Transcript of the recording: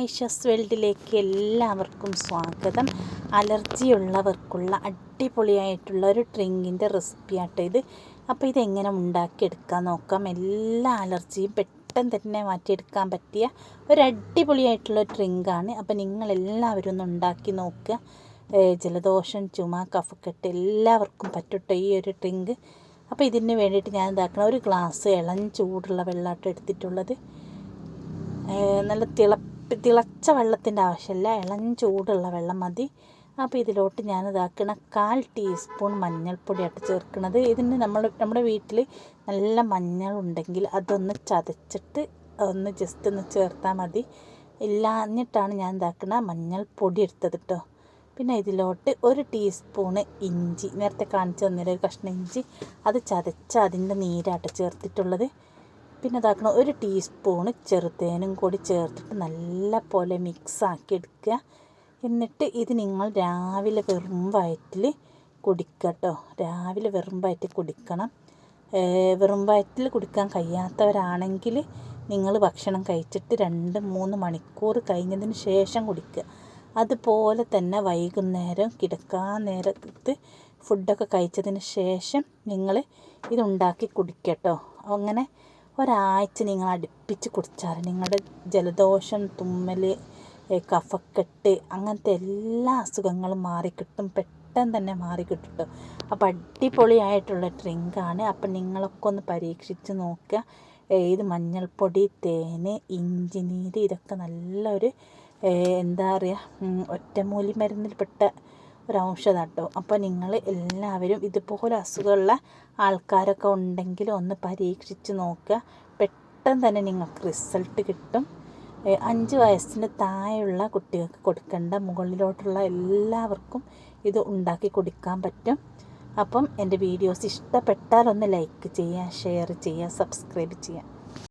ഐഷസ് വേൾഡിലേക്ക് എല്ലാവർക്കും സ്വാഗതം. അലർജിയുള്ളവർക്കുള്ള അടിപൊളിയായിട്ടുള്ള ഒരു ഡ്രിങ്കിന്റെ റെസിപ്പി ആട്ടോ ഇത്. അപ്പോൾ ഇതെങ്ങനെ ഉണ്ടാക്കിയെടുക്കാൻ നോക്കാം? എല്ലാ അലർജിയും പെട്ടെന്ന് തന്നെ മാറ്റിയെടുക്കാൻ പറ്റിയ ഒരു അടിപൊളിയായിട്ടുള്ള ഡ്രിങ്കാണ്. അപ്പോൾ നിങ്ങളെല്ലാവരും ഒന്ന് ഉണ്ടാക്കി നോക്കുക. ജലദോഷം ചുമ കഫക്കെട്ട് എല്ലാവർക്കും പറ്റട്ടെ ഈ ഒരു ഡ്രിങ്ക്. അപ്പോൾ ഇതിന് വേണ്ടിയിട്ട് ഞാൻ ഇതാക്കണം ഒരു ഗ്ലാസ് ഇളം ചൂടുള്ള വെള്ളമായിട്ട് എടുത്തിട്ടുള്ളത്. നല്ല തിളപ്പി തിളച്ച വെള്ളത്തിന്റെ ആവശ്യമില്ല. ഇളം ചൂടുള്ള വെള്ളം മതി. അപ്പോൾ ഇതിലോട്ട് ഞാൻ ഇതാക്കണ കാൽ ടീസ്പൂൺ മഞ്ഞൾപ്പൊടിയായിട്ട് ചേർക്കുന്നത്. ഇതിന് നമ്മൾ നമ്മുടെ വീട്ടിൽ നല്ല മഞ്ഞൾ ഉണ്ടെങ്കിൽ അതൊന്ന് ചതച്ചിട്ട് ഒന്ന് ജസ്റ്റ് ഒന്ന് ചേർത്താൽ മതി. ഇല്ലാഞ്ഞിട്ടാണ് ഞാൻ ഇതാക്കണ മഞ്ഞൾപ്പൊടി എടുത്തത് കേട്ടോ പിന്നെ ഇതിലോട്ട് ഒരു ടീസ്പൂണ് ഇഞ്ചി നേരത്തെ കാണിച്ചു തന്നില്ല ഒരു കഷ്ണം ഇഞ്ചി? അത് ചതച്ച് അതിന്റെ നീരാട്ട് ചേർത്തിട്ടുള്ളത്. പിന്നെ ഇതാക്കണം. ഒരു ടീസ്പൂണ് ചെറുതേനും കൂടി ചേർത്തിട്ട് നല്ല പോലെ മിക്സാക്കി എടുക്കുക. എന്നിട്ട് ഇത് നിങ്ങൾ രാവിലെ വെറും വയറ്റിൽ കുടിക്കുക കേട്ടോ രാവിലെ വെറും വയറ്റിൽ കുടിക്കണം. വെറും വയറ്റിൽ കുടിക്കാൻ കഴിയാത്തവരാണെങ്കിൽ നിങ്ങൾ ഭക്ഷണം കഴിച്ചിട്ട് രണ്ട് മൂന്ന് മണിക്കൂർ കഴിഞ്ഞതിന് ശേഷം കുടിക്കുക. അതുപോലെ തന്നെ വൈകുന്നേരം കിടക്കാൻ നേരത്ത് ഫുഡൊക്കെ കഴിച്ചതിന് ശേഷം നിങ്ങൾ ഇതുണ്ടാക്കി കുടിക്കട്ടോ. അങ്ങനെ ഒരാഴ്ച നിങ്ങൾ അടുപ്പിച്ച് കുടിച്ചാൽ നിങ്ങളുടെ ജലദോഷം തുമ്മൽ കഫക്കെട്ട് അങ്ങനത്തെ എല്ലാ അസുഖങ്ങളും മാറിക്കിട്ടും പെട്ടെന്ന് തന്നെ മാറിക്കിട്ടും. കേട്ടോ അപ്പോൾ അടിപൊളിയായിട്ടുള്ള ഡ്രിങ്കാണ്. അപ്പം നിങ്ങളൊക്കെ ഒന്ന് പരീക്ഷിച്ച് നോക്കുക. ഏത് മഞ്ഞൾപ്പൊടി തേന് ഇഞ്ചി നീര് ഇതൊക്കെ നല്ലൊരു എന്താ പറയുക ഒറ്റമൂലി മരുന്നിൽപ്പെട്ട ഒരു ഔഷധം കേട്ടോ അപ്പോൾ നിങ്ങൾ എല്ലാവരും ഇതുപോലെ അസുഖമുള്ള ആൾക്കാരൊക്കെ ഉണ്ടെങ്കിൽ ഒന്ന് പരീക്ഷിച്ച് നോക്കുക. പെട്ടെന്ന് തന്നെ നിങ്ങൾക്ക് റിസൾട്ട് കിട്ടും. അഞ്ച് വയസ്സിന് താഴെയുള്ള കുട്ടികൾക്ക് കൊടുക്കേണ്ട മുകളിലോട്ടുള്ള എല്ലാവർക്കും ഇത് ഉണ്ടാക്കി കൊടുക്കാൻ പറ്റും. അപ്പം എന്റെ വീഡിയോസ് ഇഷ്ടപ്പെട്ടാൽ ഒന്ന് ലൈക്ക് ചെയ്യുക ഷെയർ ചെയ്യുക സബ്സ്ക്രൈബ് ചെയ്യുക.